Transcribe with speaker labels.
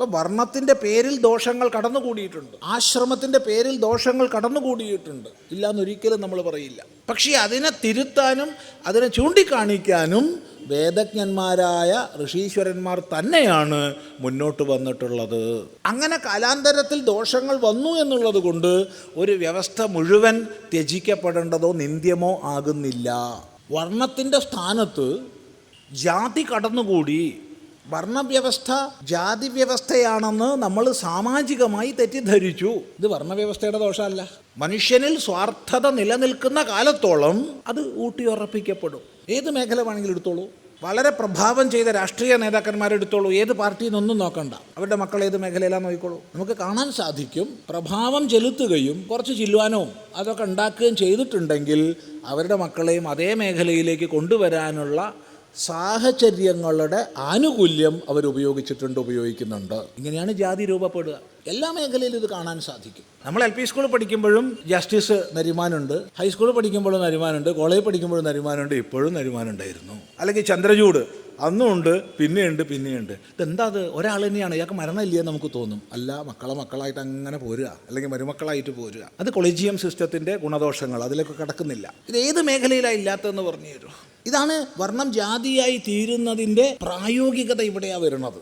Speaker 1: ഇപ്പൊ വർണത്തിന്റെ പേരിൽ ദോഷങ്ങൾ കടന്നുകൂടിയിട്ടുണ്ട്. ആശ്രമത്തിന്റെ പേരിൽ ദോഷങ്ങൾ കടന്നുകൂടിയിട്ടുണ്ട്. ഇല്ലാന്നൊരിക്കലും നമ്മൾ പറയില്ല. പക്ഷേ അതിനെ തിരുത്താനും അതിനെ ചൂണ്ടിക്കാണിക്കാനും വേദജ്ഞന്മാരായ ഋഷീശ്വരന്മാർ തന്നെയാണ് മുന്നോട്ട് വന്നിട്ടുള്ളത്. അങ്ങനെ കാലാന്തരത്തിൽ ദോഷങ്ങൾ വന്നു എന്നുള്ളത് കൊണ്ട് ഒരു വ്യവസ്ഥ മുഴുവൻ ത്യജിക്കപ്പെടേണ്ടതോ നിന്ദ്യമോ ആകുന്നില്ല. വർണത്തിന്റെ സ്ഥാനത്ത് ജാതി കടന്നുകൂടി. വർണവ്യവസ്ഥ ജാതി വ്യവസ്ഥയാണെന്ന് നമ്മൾ സാമാജികമായി തെറ്റിദ്ധരിച്ചു. ഇത് വർണവ്യവസ്ഥയുടെ ദോഷമല്ല. മനുഷ്യനിൽ സ്വാർത്ഥത നിലനിൽക്കുന്ന കാലത്തോളം അത് ഊട്ടിയുറപ്പിക്കപ്പെടും. ഏത് മേഖല വേണമെങ്കിലും എടുത്തോളൂ. വളരെ പ്രഭാവം ചെയ്ത രാഷ്ട്രീയ നേതാക്കന്മാരെടുത്തോളൂ ഏത് പാർട്ടിയിൽ നിന്നൊന്നും നോക്കണ്ട. അവരുടെ മക്കൾ ഏത് മേഖലയിലാണ് നോക്കിക്കോളൂ. നമുക്ക് കാണാൻ സാധിക്കും പ്രഭാവം ചെലുത്തുകയും കുറച്ച് ചില്ലുവാനവും അതൊക്കെ ഉണ്ടാക്കുകയും ചെയ്തിട്ടുണ്ടെങ്കിൽ അവരുടെ മക്കളെയും അതേ മേഖലയിലേക്ക് കൊണ്ടുവരാനുള്ള സാഹചര്യങ്ങളുടെ ആനുകൂല്യം അവർ ഉപയോഗിച്ചിട്ടുണ്ട് ഉപയോഗിക്കുന്നുണ്ട്. ഇങ്ങനെയാണ് ജാതി രൂപപ്പെടുക. എല്ലാ മേഖലയിലും ഇത് കാണാൻ സാധിക്കും. നമ്മൾ എൽ പി സ്കൂളിൽ പഠിക്കുമ്പോഴും ജസ്റ്റിസ് നരിമാനുണ്ട്. ഹൈസ്കൂളിൽ പഠിക്കുമ്പോഴും നരിമാനുണ്ട്. കോളേജിൽ പഠിക്കുമ്പോഴും നരിമാനുണ്ട്. ഇപ്പോഴും നരിമാനുണ്ടായിരുന്നു. അല്ലെങ്കിൽ ചന്ദ്രചൂട് അന്നും ഉണ്ട് പിന്നെയുണ്ട് പിന്നെയുണ്ട്. ഇതെന്താ അത്? ഒരാൾ തന്നെയാണ്. ഇയാൾക്ക് മരണമില്ലേ നമുക്ക് തോന്നും. അല്ല മക്കളെ മക്കളായിട്ട് അങ്ങനെ പോരുക. അല്ലെങ്കിൽ മരുമക്കളായിട്ട് പോരുക. അത് കൊളീജിയം സിസ്റ്റത്തിന്റെ ഗുണദോഷങ്ങൾ അതിലൊക്കെ കിടക്കുന്നില്ല. ഇത് ഏത് മേഖലയിലാണ് ഇല്ലാത്തതെന്ന് പറഞ്ഞു തരൂ ഇതാണ് വർണം ജാതിയായി തീരുന്നതിന്റെ പ്രായോഗികത ഇവിടെയാണ് വരുന്നത്.